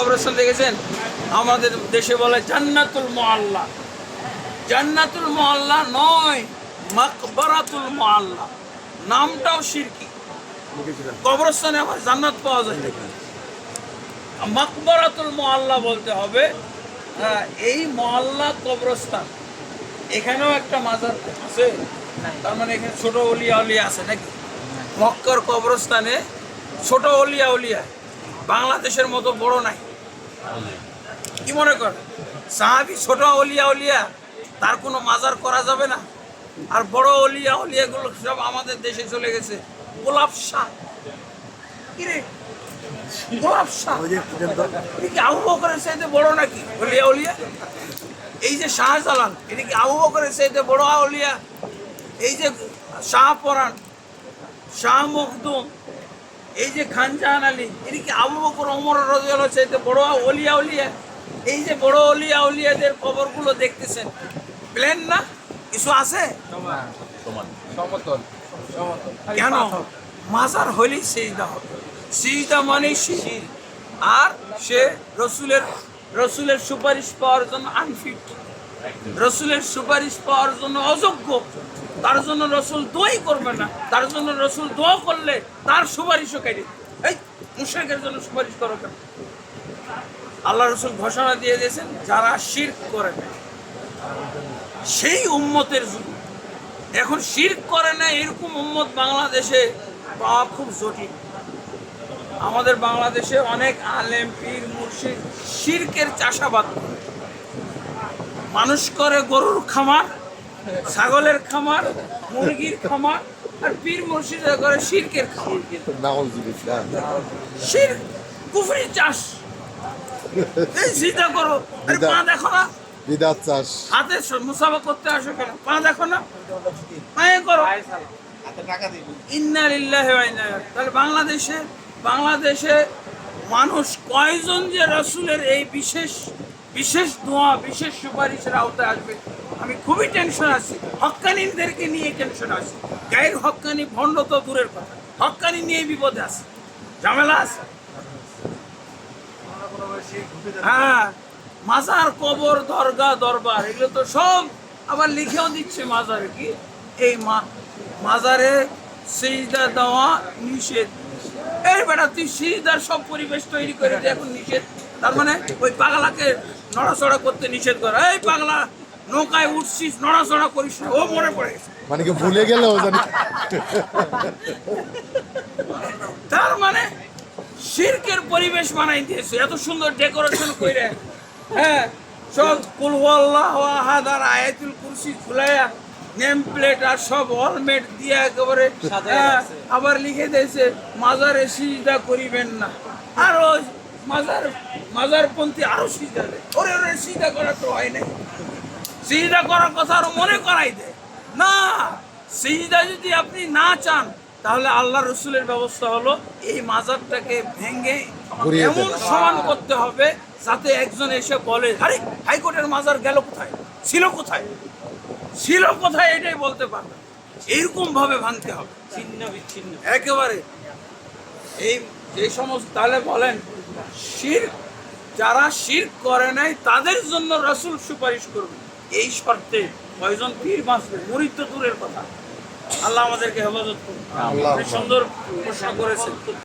কবরস্থান দেখেছেন? আমাদের দেশে বলে জান্নাতুল মোয়াল্লা জান্নাতুল মোয়াল্লা নয় মাকবারাতুল মোয়াল্লা নামটাও শিরকি কবরস্থানে আবার জান্নাত পাওয়া যায়? মাকবারাতুল মোয়াল্লা বলতে হবে হ্যাঁ, এই মহল্লা কবরস্থান। এখানেও একটা মাজার আছে তার মানে এখানে ছোট অলিয়া অলিয়া আছে নাকি? মক্কর কবরস্থানে ছোট অলিয়া অলিয়া। বাংলাদেশের মতো বড় নাই। কি মনে কর? সাহাবি ছোট অলিয়া অলিয়া তার কোনো মাজার করা যাবে না। আর বড় অলিয়া অলিয়াগুলো সব আমাদের দেশে চলে গেছে। গোলাপ শাহ কিরে গোলাপ শাহ এটা কি আবু বকরের চাইতে বড় নাকি অলিয়া অলিয়া? এই যে শাহজালাল এটা কি আবু বকরের চাইতে বড় আউলিয়া এই যে শাহ মখদুম এই যে খান জাহান আলী এটা কি আবু বকর ওমর রাদিয়াল্লাহু চাইতে বড় অলিয়া অলিয়া? এই যে বড় অলিয়া অলিয়াদের কবরগুলো দেখতেছেন। প্লেন না? কিছু আছে? সমতল। কেন? মাজার হলেই সিজদা হবে। সিজদা মানে শির আর সে রসুলের রসুলের সুপারিশ পাওয়ার জন্য আনফিট রসুলের সুপারিশ পাওয়ার জন্য অযোগ্য। তার জন্য রসুল দোয়াই করবে না। তার জন্য রসুল দোয়া করলে তার সুপারিশও কেটে এই মুশাকের জন্য সুপারিশ করো কেন? আল্লাহ রসুল ঘোষণা দিয়ে দিয়েছেন, যারা শির করে না সেই উম্মতের যুগ। এখন শির করে না এরকম উম্মত বাংলাদেশে পাওয়া খুব জটিল। আমাদের বাংলাদেশে অনেক আলেম, পীর, মুর্শিদ শিরকের চাষাবাদ। মানুষ করে গরুর খামার ছাগলের খামার মুরগির খামার আর পীর মুর্শিদরা করে শিরকের খামার। শির কুফরি চাষ। এই করো। আরে পা দেখো না। বিদাত চাষ। হাতে মুসাফা করতে আসো কেন? পা দেখো না। পায়ে করো। ইন্না লিল্লাহি ওয়া ইন্না তাহলে বাংলাদেশে বাংলাদেশে মানুষ কয়জন যে রসুলের এই বিশেষ বিশেষ দোয়া বিশেষ সুপারিশের আওতায় আসবে? আমি খুবই টেনশন আছি। হক্কানিদেরকে নিয়ে টেনশন আছি। গায়ের হক্কানি ভণ্ড তো দূরের কথা। হক্কানি নিয়ে বিপদে আছে। ঝামেলা আছে। হ্যাঁ মাজার কবর দরগা দরবার, এগুলো তো সব আবার লিখেও দিচ্ছে মাজারে কি? এই মাজারে সিজদা দেওয়া নিষেধ। এই বেটা, তুই সিজদার সব পরিবেশ তৈরি করে এখন নিষেধ। তার মানে ওই পাগলাকে নড়াচড়া করতে নিষেধ করে। এই পাগলা নৌকায় উঠছিস নড়াচড়া করিস ও মনে পড়ে মানে কি ভুলে জানি। তার মানে শিরকের পরিবেশ বানাই দিয়েছে। এত সুন্দর ডেকোরেশন করে হ্যাঁ সব আহাদ আর আয়াতুল কুরসি ঝুলাইয়া নেম প্লেট আর সব অলমেট দিয়ে একেবারে হ্যাঁ, আবার লিখে দিয়েছে মাজারে সিজদা করিবেন না। আর ওই মাজার মাজারপন্থী আরও সিজদা দেয়। ওরে ওরে সিজদা করা তো হয় নাই। সিজদা করার কথা আরও মনে করাই দেয় না সিজদা যদি আপনি না চান তাহলে আল্লাহ রসুলের ব্যবস্থা হলো এই মাজারটাকে ভেঙে এমন সমান করতে হবে যাতে একজন এসে বলে আরে হাইকোর্টের মাজার গেল কোথায়? ছিল কোথায়? ছিল কোথায় এটাই বলতে পারবে এইরকম ভাবে ভাঙতে হবে। ছিন্ন বিচ্ছিন্ন। একেবারে। এই যে সমস্ত তাহলে বলেন শির যারা শির করে নাই তাদের জন্য রসুল সুপারিশ করবে। এই শর্তে কয়জন পীর বাঁচবে? মরিত দূরের কথা। আল্লাহ আমাদেরকে হেফাজত করুন। সুন্দর প্রশ্ন করেছেন।